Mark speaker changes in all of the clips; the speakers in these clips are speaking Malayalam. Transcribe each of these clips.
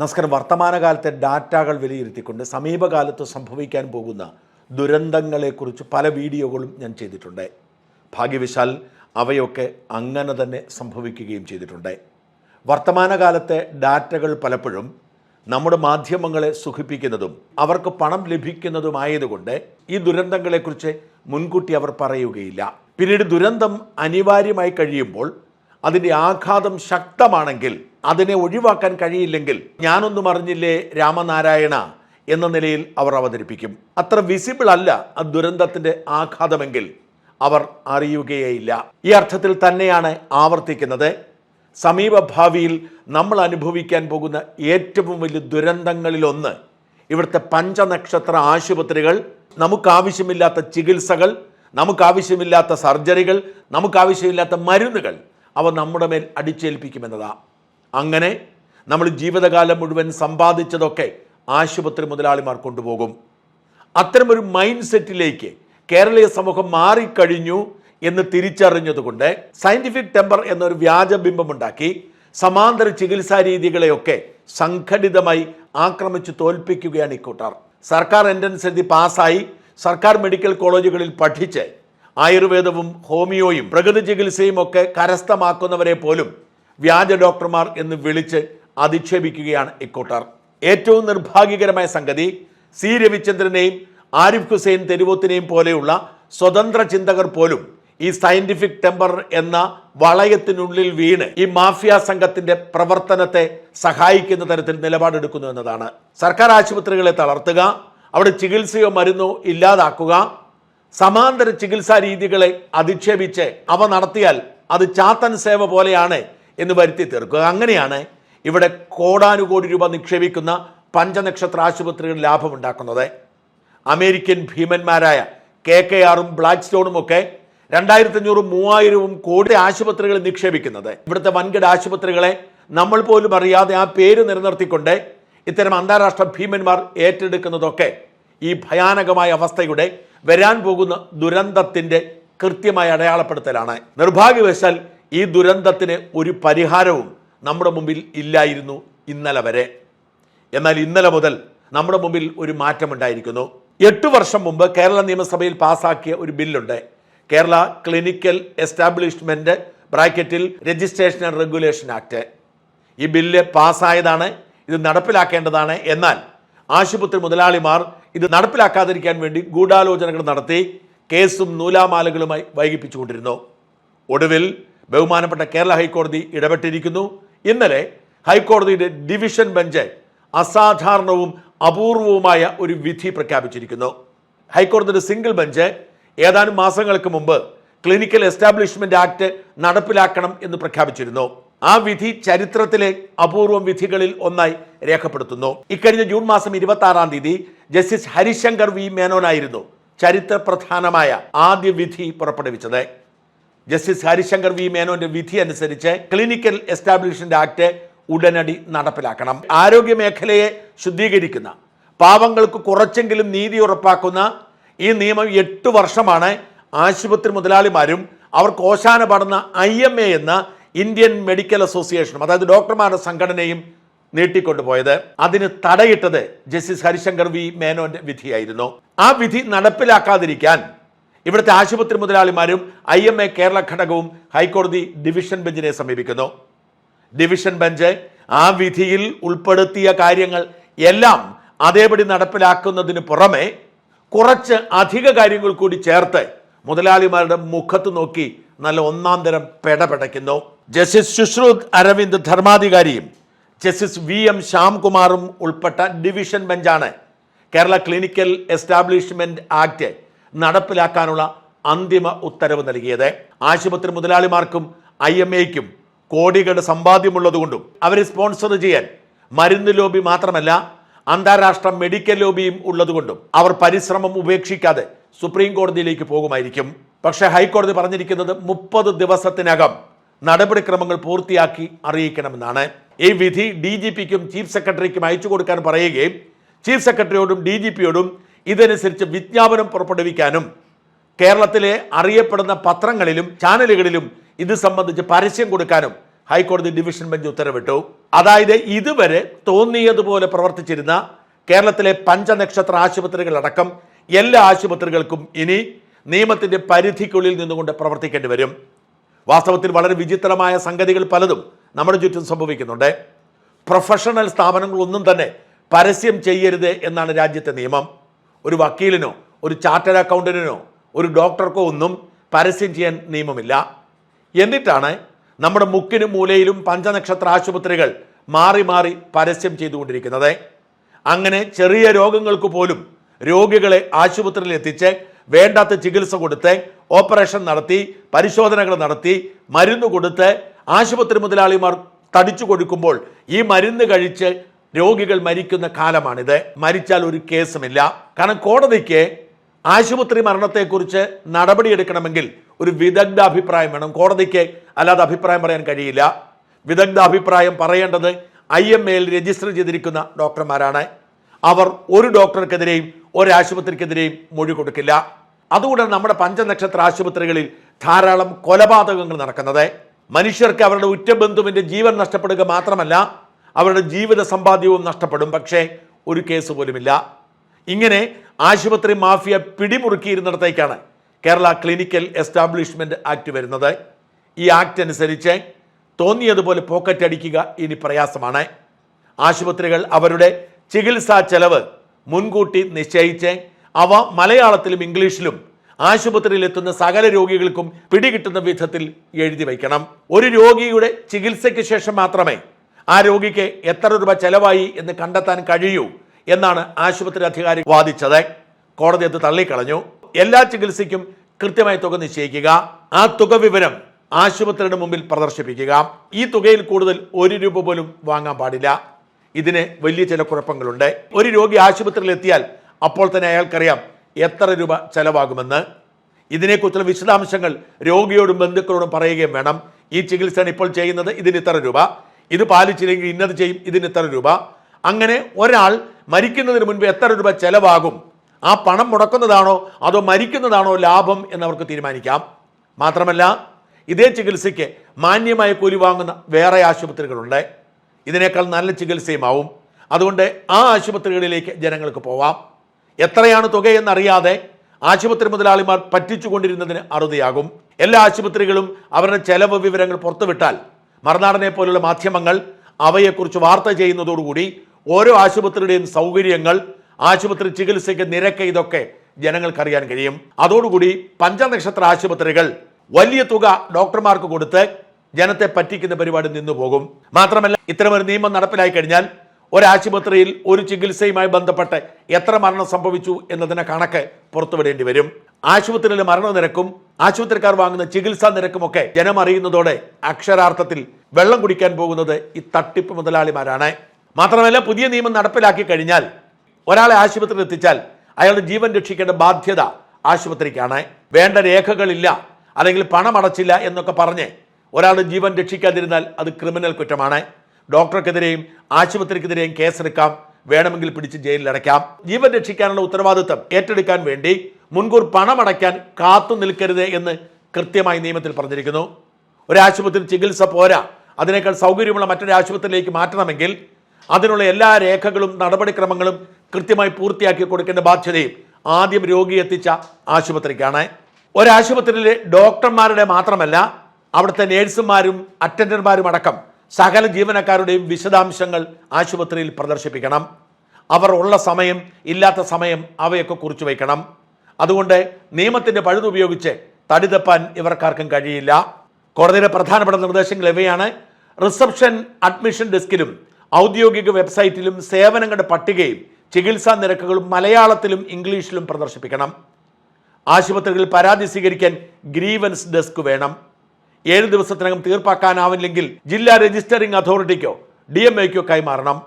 Speaker 1: നമസ്കാരം. വർത്തമാനകാലത്തെ ഡാറ്റകൾ വിലയിരുത്തിക്കൊണ്ട് സമീപകാലത്ത് സംഭവിക്കാൻ പോകുന്ന ദുരന്തങ്ങളെക്കുറിച്ച് പല വീഡിയോകളും ഞാൻ ചെയ്തിട്ടുണ്ട്. ഭാഗ്യവശാൽ അവയൊക്കെ അങ്ങനെ തന്നെ സംഭവിക്കുകയും ചെയ്തിട്ടുണ്ട്. വർത്തമാനകാലത്തെ ഡാറ്റകൾ പലപ്പോഴും നമ്മുടെ മാധ്യമങ്ങളെ സുഖിപ്പിക്കുന്നതും അവർക്ക് പണം ലഭിക്കുന്നതുമായതുകൊണ്ട് ഈ ദുരന്തങ്ങളെക്കുറിച്ച് മുൻകൂട്ടി അവർ പറയുകയില്ല. പിന്നീട് ദുരന്തം അനിവാര്യമായി കഴിയുമ്പോൾ അതിന്റെ ആഘാതം ശക്തമാണെങ്കിൽ അതിനെ ഒഴിവാക്കാൻ കഴിയില്ലെങ്കിൽ ഞാനൊന്നും അറിഞ്ഞില്ലേ രാമനാരായണ എന്ന നിലയിൽ അവർ അവതരിപ്പിക്കും. അത്ര വിസിബിൾ അല്ല ആ ദുരന്തത്തിന്റെ ആഘാതമെങ്കിൽ അവർ അറിയുകയേയില്ല. ഈ അർത്ഥത്തിൽ തന്നെയാണ് ആവർത്തിക്കുന്നത്. സമീപഭാവിയിൽ നമ്മൾ അനുഭവിക്കാൻ പോകുന്ന ഏറ്റവും വലിയ ദുരന്തങ്ങളിലൊന്ന് ഇവിടുത്തെ പഞ്ചനക്ഷത്ര ആശുപത്രികൾ നമുക്കാവശ്യമില്ലാത്ത ചികിത്സകൾ നമുക്കാവശ്യമില്ലാത്ത സർജറികൾ നമുക്കാവശ്യമില്ലാത്ത മരുന്നുകൾ അവ നമ്മുടെ മേൽ അടിച്ചേൽപ്പിക്കുമെന്നതാ. അങ്ങനെ നമ്മൾ ജീവിതകാലം മുഴുവൻ സമ്പാദിച്ചതൊക്കെ ആശുപത്രി മുതലാളിമാർ കൊണ്ടുപോകും. അത്തരമൊരു മൈൻഡ് സെറ്റിലേക്ക് കേരളീയ സമൂഹം മാറിക്കഴിഞ്ഞു എന്ന് തിരിച്ചറിഞ്ഞതുകൊണ്ട് സയന്റിഫിക് ടെമ്പർ എന്നൊരു വ്യാജബിംബമുണ്ടാക്കി സമാന്തര ചികിത്സാ രീതികളെയൊക്കെ സംഘടിതമായി ആക്രമിച്ച് തോൽപ്പിക്കുകയാണ് ഇക്കൂട്ടർ. സർക്കാർ എൻട്രൻസ് എഴുതി പാസ്സായി സർക്കാർ മെഡിക്കൽ കോളേജുകളിൽ പഠിച്ച് ആയുർവേദവും ഹോമിയോയും പ്രകൃതി ചികിത്സയും ഒക്കെ കരസ്ഥമാക്കുന്നവരെ പോലും വ്യാജ ഡോക്ടർമാർ എന്ന് വിളിച്ച് അധിക്ഷേപിക്കുകയാണ് ഇക്കൂട്ടർ. ഏറ്റവും നിർഭാഗ്യകരമായ സംഗതി സി രവിചന്ദ്രനെയും ആരിഫ് ഹുസൈൻ തെരുവോത്തിനെയും പോലെയുള്ള സ്വതന്ത്ര ചിന്തകർ പോലും ഈ സയന്റിഫിക് ടെമ്പർ എന്ന വളയത്തിനുള്ളിൽ വീണ് ഈ മാഫിയ സംഘത്തിന്റെ പ്രവർത്തനത്തെ സഹായിക്കുന്ന തരത്തിൽ നിലപാടെടുക്കുന്നു എന്നതാണ്. സർക്കാർ ആശുപത്രികളെ തളർത്തുക അവിടെ ചികിത്സയോ മരുന്നോ ഇല്ലാതാക്കുക സമാന്തര ചികിത്സാ രീതികളെ അധിക്ഷേപിച്ച് അവ നടത്തിയാൽ അത് ചാത്തൻ സേവ പോലെയാണ് എന്ന് വരുത്തി തീർക്കുക. അങ്ങനെയാണ് ഇവിടെ കോടാനുകോടി രൂപ നിക്ഷേപിക്കുന്ന പഞ്ചനക്ഷത്ര ആശുപത്രികൾ ലാഭമുണ്ടാക്കുന്നത്. അമേരിക്കൻ ഭീമന്മാരായ കെ കെ ആറും ബ്ലാക്ക് സ്റ്റോണും ഒക്കെ രണ്ടായിരത്തി അഞ്ഞൂറും മൂവായിരവും കോടി ആശുപത്രികൾ നിക്ഷേപിക്കുന്നത്. ഇവിടുത്തെ വൻകിട ആശുപത്രികളെ നമ്മൾ പോലും അറിയാതെ ആ പേര് നിലനിർത്തിക്കൊണ്ട് ഇത്തരം അന്താരാഷ്ട്ര ഭീമന്മാർ ഏറ്റെടുക്കുന്നതൊക്കെ ഈ ഭയാനകമായ അവസ്ഥയുടെ വരാൻ പോകുന്ന ദുരന്തത്തിന്റെ കൃത്യമായ അടയാളപ്പെടുത്തലാണ്. നിർഭാഗ്യവശാൽ ഈ ദുരന്തത്തിന് ഒരു പരിഹാരവും നമ്മുടെ മുമ്പിൽ ഇല്ലായിരുന്നു ഇന്നലെ വരെ. എന്നാൽ ഇന്നലെ മുതൽ നമ്മുടെ മുമ്പിൽ ഒരു മാറ്റമുണ്ടായിരിക്കുന്നു. എട്ട് വർഷം മുമ്പ് കേരള നിയമസഭയിൽ പാസാക്കിയ ഒരു ബില്ലുണ്ട്. കേരള ക്ലിനിക്കൽ എസ്റ്റാബ്ലിഷ്മെന്റ് ബ്രാക്കറ്റിൽ രജിസ്ട്രേഷൻ ആൻഡ് റെഗുലേഷൻ ആക്ട്. ഈ ബില്ല് പാസ്സായതാണ് ഇത് നടപ്പിലാക്കേണ്ടതാണ്. എന്നാൽ ആശുപത്രി മുതലാളിമാർ ഇത് നടപ്പിലാക്കാതിരിക്കാൻ വേണ്ടി ഗൂഢാലോചനകൾ നടത്തി കേസും നൂലാമാലകളുമായി വൈകിപ്പിച്ചുകൊണ്ടിരുന്നു. ഒടുവിൽ ബഹുമാനപ്പെട്ട കേരള ഹൈക്കോടതി ഇടപെട്ടിരിക്കുന്നു. ഇന്നലെ ഹൈക്കോടതിയുടെ ഡിവിഷൻ ബെഞ്ച് അസാധാരണവും അപൂർവവുമായ ഒരു വിധി പ്രഖ്യാപിച്ചിരിക്കുന്നു. ഹൈക്കോടതിയുടെ സിംഗിൾ ബെഞ്ച് ഏതാനും മാസങ്ങൾക്ക് മുമ്പ് ക്ലിനിക്കൽ എസ്റ്റാബ്ലിഷ്മെന്റ് ആക്ട് നടപ്പിലാക്കണം എന്ന് പ്രഖ്യാപിച്ചിരുന്നു. ആ വിധി ചരിത്രത്തിലെ അപൂർവം വിധികളിൽ ഒന്നായി രേഖപ്പെടുത്തുന്നു. ഇക്കഴിഞ്ഞ ജൂൺ മാസം ഇരുപത്തി ആറാം തീയതി ജസ്റ്റിസ് ഹരിശങ്കർ വി മേനോനായിരുന്നു ചരിത്ര പ്രധാനമായ ആദ്യ വിധി പുറപ്പെടുവിച്ചത്. ജസ്റ്റിസ് ഹരിശങ്കർ വി മേനോന്റെ വിധി അനുസരിച്ച് ക്ലിനിക്കൽ എസ്റ്റാബ്ലിഷ്മെന്റ് ആക്ട് ഉടനടി നടപ്പിലാക്കണം. ആരോഗ്യ മേഖലയെ ശുദ്ധീകരിക്കുന്ന പാവങ്ങൾക്ക് കുറച്ചെങ്കിലും നീതി ഉറപ്പാക്കുന്ന ഈ നിയമം എട്ട് വർഷമാണ് ആശുപത്രി മുതലാളിമാരും അവർക്ക് ഓശാന പാടുന്ന ഐ എം എ എന്ന ഇന്ത്യൻ മെഡിക്കൽ അസോസിയേഷനും അതായത് ഡോക്ടർമാരുടെ സംഘടനയും നീട്ടിക്കൊണ്ടുപോയത്. അതിന് തടയിട്ടത് ജസ്റ്റിസ് ഹരിശങ്കർ വി മേനോന്റെ വിധിയായിരുന്നു. ആ വിധി നടപ്പിലാക്കാതിരിക്കാൻ ഇവിടുത്തെ ആശുപത്രി മുതലാളിമാരും ഐ എം എ കേരള ഘടകവും ഹൈക്കോടതി ഡിവിഷൻ ബെഞ്ചിനെ സമീപിക്കുന്നു. ഡിവിഷൻ ബെഞ്ച് ആ വിധിയിൽ ഉൾപ്പെടുത്തിയ കാര്യങ്ങൾ എല്ലാം അതേപടി നടപ്പിലാക്കുന്നതിന് പുറമെ കുറച്ച് അധിക കാര്യങ്ങൾ കൂടി ചേർത്ത് മുതലാളിമാരുടെ മുഖത്ത് നോക്കി നല്ല ഒന്നാം തരം പെടപെടയ്ക്കുന്നു ജസ്റ്റിസ് ശുശ്രുത് അരവിന്ദ് ധർമാധികാരിയും ജസ്റ്റിസ് വി എം ശ്യാംകുമാറും ഉൾപ്പെട്ട ഡിവിഷൻ ബെഞ്ചാണ് കേരള ക്ലിനിക്കൽ എസ്റ്റാബ്ലിഷ്മെന്റ് ആക്ട് നടപ്പിലാക്കാനുള്ള അന്തിമ ഉത്തരവ് നൽകിയത്. ആശുപത്രി മുതലാളിമാർക്കും ഐ എം എക്കും കോടികളുടെ സമ്പാദ്യമുള്ളതുകൊണ്ടും അവരെ സ്പോൺസർ ചെയ്യാൻ മരുന്ന് ലോബി മാത്രമല്ല അന്താരാഷ്ട്ര മെഡിക്കൽ ലോബിയും ഉള്ളതുകൊണ്ടും അവർ പരിശ്രമം ഉപേക്ഷിക്കാതെ സുപ്രീം കോടതിയിലേക്ക് പോകുമായിരിക്കും. പക്ഷെ ഹൈക്കോടതി പറഞ്ഞിരിക്കുന്നത് മുപ്പത് ദിവസത്തിനകം നടപടിക്രമങ്ങൾ പൂർത്തിയാക്കി അറിയിക്കണമെന്നാണ്. ഈ വിധി ഡി ജി പിക്കും ചീഫ് സെക്രട്ടറിക്കും അയച്ചു കൊടുക്കാൻ പറയുകയും ചീഫ് സെക്രട്ടറിയോടും ഡി ജി പിയോടും ഇതനുസരിച്ച് വിജ്ഞാപനം പുറപ്പെടുവിക്കാനും കേരളത്തിലെ അറിയപ്പെടുന്ന പത്രങ്ങളിലും ചാനലുകളിലും ഇത് സംബന്ധിച്ച് പരസ്യം കൊടുക്കാനും ഹൈക്കോടതി ഡിവിഷൻ ബെഞ്ച് ഉത്തരവിട്ടു. അതായത് ഇതുവരെ തോന്നിയതുപോലെ പ്രവർത്തിച്ചിരുന്ന കേരളത്തിലെ പഞ്ചനക്ഷത്ര ആശുപത്രികളടക്കം എല്ലാ ആശുപത്രികൾക്കും ഇനി നിയമത്തിന്റെ പരിധിക്കുള്ളിൽ നിന്നുകൊണ്ട് പ്രവർത്തിക്കേണ്ടി വരും. വാസ്തവത്തിൽ വളരെ വിചിത്രമായ സംഗതികൾ പലതും നമ്മുടെ ചുറ്റും സംഭവിക്കുന്നുണ്ട്. പ്രൊഫഷണൽ സ്ഥാപനങ്ങളൊന്നും തന്നെ പരസ്യം ചെയ്യരുത് എന്നാണ് രാജ്യത്തെ നിയമം. ഒരു വക്കീലിനോ ഒരു ചാർട്ടേഡ് അക്കൗണ്ടന്റിനോ ഒരു ഡോക്ടർക്കോ ഒന്നും പരസ്യം ചെയ്യാൻ നിയമമില്ല. എന്നിട്ടാണ് നമ്മുടെ മുക്കിനും മൂലയിലും പഞ്ചനക്ഷത്ര ആശുപത്രികൾ മാറി മാറി പരസ്യം ചെയ്തുകൊണ്ടിരിക്കുന്നത്. അങ്ങനെ ചെറിയ രോഗങ്ങൾക്ക് പോലും രോഗികളെ ആശുപത്രിയിൽ എത്തിച്ച് വേണ്ടാത്ത ചികിത്സ കൊടുത്ത് ഓപ്പറേഷൻ നടത്തി പരിശോധനകൾ നടത്തി മരുന്ന് കൊടുത്ത് ആശുപത്രി മുതലാളിമാർ തടിച്ചു കൊടുക്കുമ്പോൾ ഈ മരുന്ന് കഴിച്ച് രോഗികൾ മരിക്കുന്ന കാലമാണിത്. മരിച്ചാൽ ഒരു കേസുമില്ല. കാരണം കോടതിക്ക് ആശുപത്രി മരണത്തെക്കുറിച്ച് നടപടിയെടുക്കണമെങ്കിൽ ഒരു വിദഗ്ധ അഭിപ്രായം വേണം. കോടതിക്ക് അല്ലാതെ അഭിപ്രായം പറയാൻ കഴിയില്ല. വിദഗ്ധ അഭിപ്രായം പറയേണ്ടത് ഐ എം എയിൽ രജിസ്റ്റർ ചെയ്തിരിക്കുന്ന ഡോക്ടർമാരാണ്. അവർ ഒരു ഡോക്ടർക്കെതിരെയും ഒരു ആശുപത്രിക്കെതിരെയും മൊഴി കൊടുക്കില്ല. അതുകൊണ്ടാണ് നമ്മുടെ പഞ്ചനക്ഷത്ര ആശുപത്രികളിൽ ധാരാളം കൊലപാതകങ്ങൾ നടക്കുന്നത്. മനുഷ്യർക്ക് അവരുടെ ഉറ്റബന്ധുവിന്റെ ജീവൻ നഷ്ടപ്പെടുക മാത്രമല്ല അവരുടെ ജീവിത സമ്പാദ്യവും നഷ്ടപ്പെടും. പക്ഷേ ഒരു കേസ് പോലുമില്ല. ഇങ്ങനെ ആശുപത്രി മാഫിയ പിടിമുറുക്കിയിരുന്നിടത്തേക്കാണ് കേരള ക്ലിനിക്കൽ എസ്റ്റാബ്ലിഷ്മെന്റ് ആക്ട് വരുന്നത്. ഈ ആക്ട് അനുസരിച്ച് തോന്നിയതുപോലെ പോക്കറ്റ് അടിക്കുക ഇനി പ്രയാസമാണ്. ആശുപത്രികൾ അവരുടെ ചികിത്സാ ചെലവ് മുൻകൂട്ടി നിശ്ചയിച്ച് അവ മലയാളത്തിലും ഇംഗ്ലീഷിലും ആശുപത്രിയിൽ എത്തുന്ന സകല രോഗികൾക്കും പിടികിട്ടുന്ന വിധത്തിൽ എഴുതി വയ്ക്കണം. ഒരു രോഗിയുടെ ചികിത്സയ്ക്ക് ശേഷം മാത്രമേ ആ രോഗിക്ക് എത്ര രൂപ ചെലവായി എന്ന് കണ്ടെത്താൻ കഴിയൂ എന്നാണ് ആശുപത്രി അധികാരി വാദിച്ചത്. കോടതി അത് തള്ളിക്കളഞ്ഞു. എല്ലാ ചികിത്സയ്ക്കും കൃത്യമായി തുക നിശ്ചയിക്കുക. ആ തുക വിവരം ആശുപത്രിയുടെ മുമ്പിൽ പ്രദർശിപ്പിക്കുക. ഈ തുകയിൽ കൂടുതൽ ഒരു രൂപ പോലും വാങ്ങാൻ പാടില്ല. ഇതിന് വലിയ ചില കുഴപ്പങ്ങളുണ്ട്. ഒരു രോഗി ആശുപത്രിയിൽ എത്തിയാൽ അപ്പോൾ തന്നെ അയാൾക്കറിയാം എത്ര രൂപ ചെലവാകുമെന്ന്. ഇതിനെക്കുറിച്ചുള്ള വിശദാംശങ്ങൾ രോഗിയോടും ബന്ധുക്കളോടും പറയുകയും വേണം. ഈ ചികിത്സയാണ് ഇപ്പോൾ ചെയ്യുന്നത്. ഇതിന് ഇത്ര രൂപ. ഇത് പാലിച്ചില്ലെങ്കിൽ ഇന്നത് ചെയ്യും ഇതിന് ഇത്ര രൂപ. അങ്ങനെ ഒരാൾ മരിക്കുന്നതിന് മുൻപ് എത്ര രൂപ ചെലവാകും? ആ പണം മുടക്കുന്നതാണോ അതോ മരിക്കുന്നതാണോ ലാഭം എന്നവർക്ക് തീരുമാനിക്കാം. മാത്രമല്ല ഇതേ ചികിത്സയ്ക്ക് മാന്യമായ കൂലി വാങ്ങുന്ന വേറെ ആശുപത്രികളുണ്ട്. ഇതിനേക്കാൾ നല്ല ചികിത്സയുമാവും. അതുകൊണ്ട് ആ ആശുപത്രികളിലേക്ക് ജനങ്ങൾക്ക് പോവാം. എത്രയാണ് തുകയെന്നറിയാതെ ആശുപത്രി മുതലാളിമാർ പറ്റിച്ചുകൊണ്ടിരുന്നതിന് അറുതിയാകും. എല്ലാ ആശുപത്രികളും അവരുടെ ചെലവ് വിവരങ്ങൾ പുറത്തുവിട്ടാൽ മറുനാടനെ പോലുള്ള മാധ്യമങ്ങൾ അവയെക്കുറിച്ച് വാർത്ത ചെയ്യുന്നതോടുകൂടി ഓരോ ആശുപത്രിയുടെയും സൗകര്യങ്ങൾ ആശുപത്രി ചികിത്സയ്ക്ക് നിരക്ക് ഇതൊക്കെ ജനങ്ങൾക്കറിയാൻ കഴിയും. അതോടുകൂടി പഞ്ചനക്ഷത്ര ആശുപത്രികൾ വലിയ തുക ഡോക്ടർമാർക്ക് കൊടുത്ത് ജനത്തെ പറ്റിക്കുന്ന പരിപാടി നിന്നു പോകും. മാത്രമല്ല ഇത്തരമൊരു നിയമം നടപ്പിലായി കഴിഞ്ഞാൽ ഒരാശുപത്രിയിൽ ഒരു ചികിത്സയുമായി ബന്ധപ്പെട്ട് എത്ര മരണം സംഭവിച്ചു എന്നതിനെ കണക്ക് പുറത്തുവിടേണ്ടി വരും. ആശുപത്രിയിലെ മരണനിരക്കും ആശുപത്രിക്കാർ വാങ്ങുന്ന ചികിത്സാ നിരക്കുമൊക്കെ ജനം അറിയുന്നതോടെ അക്ഷരാർത്ഥത്തിൽ വെള്ളം കുടിക്കാൻ പോകുന്നത് ഈ തട്ടിപ്പ് മുതലാളിമാരാണ്. മാത്രമല്ല പുതിയ നിയമം നടപ്പിലാക്കി കഴിഞ്ഞാൽ ഒരാളെ ആശുപത്രിയിൽ എത്തിച്ചാൽ അയാളുടെ ജീവൻ രക്ഷിക്കേണ്ട ബാധ്യത ആശുപത്രിക്കാണ്. വേണ്ട രേഖകളില്ല അല്ലെങ്കിൽ പണം അടച്ചില്ല എന്നൊക്കെ പറഞ്ഞ് ഒരാളുടെ ജീവൻ രക്ഷിക്കാതിരുന്നാൽ അത് ക്രിമിനൽ കുറ്റമാണ്. ഡോക്ടർക്കെതിരെയും ആശുപത്രിക്കെതിരെയും കേസെടുക്കാം. വേണമെങ്കിൽ പിടിച്ച് ജയിലിൽ അടയ്ക്കാം ജീവൻ രക്ഷിക്കാനുള്ള ഉത്തരവാദിത്വം ഏറ്റെടുക്കാൻ വേണ്ടി മുൻകൂർ പണമടയ്ക്കാൻ കാത്തു നിൽക്കരുത് എന്ന് കൃത്യമായി നിയമത്തിൽ പറഞ്ഞിരിക്കുന്നു. ഒരു ആശുപത്രിയിൽ ചികിത്സ പോരാ. അതിനേക്കാൾ സൗകര്യമുള്ള മറ്റൊരു ആശുപത്രിയിലേക്ക് മാറ്റണമെങ്കിൽ അതിനുള്ള എല്ലാ രേഖകളും നടപടിക്രമങ്ങളും കൃത്യമായി പൂർത്തിയാക്കി കൊടുക്കേണ്ട ബാധ്യതയും ആദ്യം രോഗി എത്തിച്ച ആശുപത്രിക്കാണ്. ഒരാശുപത്രിയിലെ ഡോക്ടർമാരുടെ മാത്രമല്ല അവിടുത്തെ നേഴ്സുമാരും അറ്റൻഡർമാരും അടക്കം സകല ജീവനക്കാരുടെയും വിശദാംശങ്ങൾ ആശുപത്രിയിൽ പ്രദർശിപ്പിക്കണം. അവർ ഉള്ള സമയം ഇല്ലാത്ത സമയം അവയൊക്കെ കുറിച്ചു വയ്ക്കണം. അതുകൊണ്ട് നിയമത്തിന്റെ പഴുതുപയോഗിച്ച് തടിതപ്പാൻ ഇവർക്കാർക്കും കഴിയില്ല. കോടതിയുടെ പ്രധാനപ്പെട്ട നിർദ്ദേശങ്ങൾ ഇവയാണ്. റിസപ്ഷൻ അഡ്മിഷൻ ഡെസ്കിലും ഔദ്യോഗിക വെബ്സൈറ്റിലും സേവനങ്ങളുടെ പട്ടികയും ചികിത്സാ നിരക്കുകളും മലയാളത്തിലും ഇംഗ്ലീഷിലും പ്രദർശിപ്പിക്കണം. ആശുപത്രികളിൽ പരാതി സ്വീകരിക്കാൻ ഗ്രീവൻസ് ഡെസ്ക് വേണം. ഏഴ് ദിവസത്തിനകം തീർപ്പാക്കാനാവില്ലെങ്കിൽ ജില്ലാ രജിസ്റ്ററിംഗ് അതോറിറ്റിക്കോ ഡി എം എക്കോ കൈമാറണം.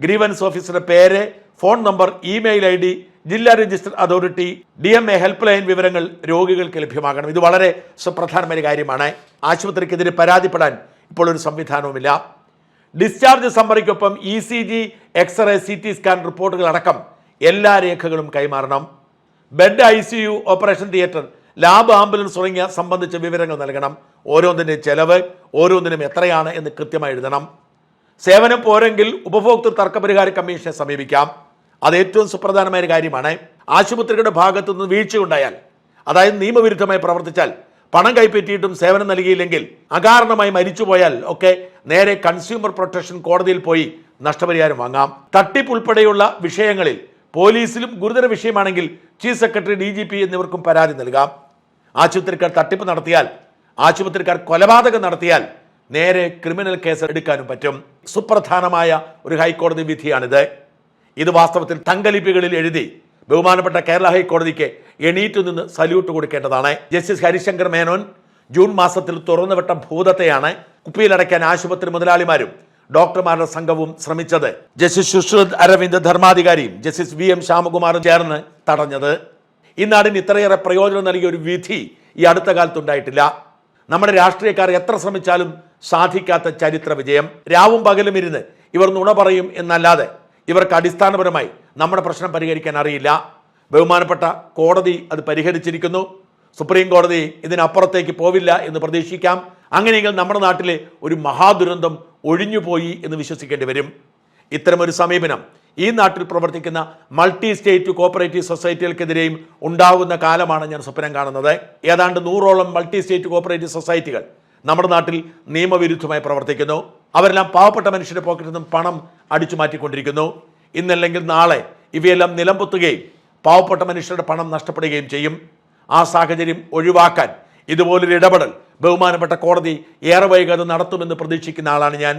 Speaker 1: ഗ്രീവൻസ് ഓഫീസറുടെ പേര് phone number email I D ജില്ലാ register authority D M A helpline വിവരങ്ങൾ രോഗികൾക്ക് ലഭ്യമാകണം. ഇത് വളരെ സുപ്രധാനമായ കാര്യമാണ്. ആശുപത്രിക്കെതിരെ പരാതിപ്പെടാൻ ഇപ്പോൾ ഒരു സംവിധാനവുമില്ല. Discharge സമ്മറിക്കൊപ്പം E C G X ray C T scan റിപ്പോർട്ടുകൾ അടക്കം എല്ലാ രേഖകളും കൈമാറണം. Bed I C U operation theatre lab ambulance തുടങ്ങിയ സംബന്ധിച്ച വിവരങ്ങൾ നൽകണം. ഓരോന്നിന്റെ ചെലവ് ഓരോന്നിനും എത്രയാണ് എന്ന് കൃത്യമായി എഴുതണം. സേവനം പോരെങ്കിൽ ഉപഭോക്തൃ തർക്കപരിഹാര കമ്മീഷനെ സമീപിക്കാം. അത് ഏറ്റവും സുപ്രധാനമായ ഒരു കാര്യമാണ്. ആശുപത്രികളുടെ ഭാഗത്തു നിന്ന് വീഴ്ചയുണ്ടായാൽ അതായത് നിയമവിരുദ്ധമായി പ്രവർത്തിച്ചാൽ പണം കൈപ്പറ്റിയിട്ടും സേവനം നൽകിയില്ലെങ്കിൽ അകാരണമായി മരിച്ചുപോയാൽ ഒക്കെ നേരെ കൺസ്യൂമർ പ്രൊട്ടക്ഷൻ കോടതിയിൽ പോയി നഷ്ടപരിഹാരം വാങ്ങാം. തട്ടിപ്പ് ഉൾപ്പെടെയുള്ള വിഷയങ്ങളിൽ പോലീസിലും ഗുരുതര വിഷയമാണെങ്കിൽ chief secretary D G P എന്നിവർക്കും പരാതി നൽകാം. ആശുപത്രിക്കാർ തട്ടിപ്പ് നടത്തിയാൽ ആശുപത്രിക്കാർ കൊലപാതകം നടത്തിയാൽ നേരെ ക്രിമിനൽ കേസ് എടുക്കാനും പറ്റും. സുപ്രധാനമായ ഒരു ഹൈക്കോടതി വിധിയാണിത്. ഇത് വാസ്തവത്തിൽ തങ്കലിപികളിൽ എഴുതി ബഹുമാനപ്പെട്ട കേരള ഹൈക്കോടതിക്ക് എണീറ്റു നിന്ന് സല്യൂട്ട് കൊടുക്കേണ്ടതാണ്. ജസ്റ്റിസ് ഹരിശങ്കർ മേനോൻ ജൂൺ മാസത്തിൽ തുറന്നുവിട്ട ഭൂതത്തെയാണ് കുപ്പിയിലടയ്ക്കാൻ ആശുപത്രി മുതലാളിമാരും ഡോക്ടർമാരുടെ സംഘവും ശ്രമിച്ചത്. ജസ്റ്റിസ് സുശ്രുത് അരവിന്ദ് ധർമാധികാരിയും ജസ്റ്റിസ് വി എം ശ്യാമകുമാറും ചേർന്ന് തടഞ്ഞത്. ഈ നാടിന് ഇത്രയേറെ പ്രയോജനം നൽകിയ ഒരു വിധി ഈ അടുത്ത കാലത്ത് ഉണ്ടായിട്ടില്ല നമ്മുടെ രാഷ്ട്രീയക്കാർ എത്ര ശ്രമിച്ചാലും സാധിക്കാത്ത ചരിത്ര വിജയം. രാവും പകലും ഇരുന്ന് ഇവർ നുണ പറയും എന്നല്ലാതെ ഇവർക്ക് അടിസ്ഥാനപരമായി നമ്മുടെ പ്രശ്നം പരിഹരിക്കാൻ അറിയില്ല. ബഹുമാനപ്പെട്ട കോടതി അത് പരിഹരിച്ചിരിക്കുന്നു. സുപ്രീം കോടതി ഇതിനപ്പുറത്തേക്ക് പോവില്ല എന്ന് പ്രതീക്ഷിക്കാം. അങ്ങനെയെങ്കിൽ നമ്മുടെ നാട്ടിൽ ഒരു മഹാദുരന്തം ഒഴിഞ്ഞുപോയി എന്ന് വിശ്വസിക്കേണ്ടി വരും. ഇത്തരമൊരു സമീപനം ഈ നാട്ടിൽ പ്രവർത്തിക്കുന്ന മൾട്ടി സ്റ്റേറ്റ് കോപ്പറേറ്റീവ് സൊസൈറ്റികൾക്കെതിരെയും ഉണ്ടാകുന്ന കാലമാണ് ഞാൻ സ്വപ്നം കാണുന്നത്. ഏതാണ്ട് നൂറോളം മൾട്ടി സ്റ്റേറ്റ് കോപ്പറേറ്റീവ് സൊസൈറ്റികൾ നമ്മുടെ നാട്ടിൽ നിയമവിരുദ്ധമായി പ്രവർത്തിക്കുന്നു. അവരെല്ലാം പാവപ്പെട്ട മനുഷ്യരുടെ പോക്കറ്റിൽ നിന്നും പണം അടിച്ചു മാറ്റിക്കൊണ്ടിരിക്കുന്നു. ഇന്നല്ലെങ്കിൽ നാളെ ഇവയെല്ലാം നിലംപൊത്തുകയും പാവപ്പെട്ട മനുഷ്യരുടെ പണം നഷ്ടപ്പെടുകയും ചെയ്യും. ആ സാഹചര്യം ഒഴിവാക്കാൻ ഇതുപോലൊരു ഇടപെടൽ ബഹുമാനപ്പെട്ട കോടതി ഏറെ വൈകാതെ നടത്തുമെന്ന് പ്രതീക്ഷിക്കുന്ന ആളാണ് ഞാൻ.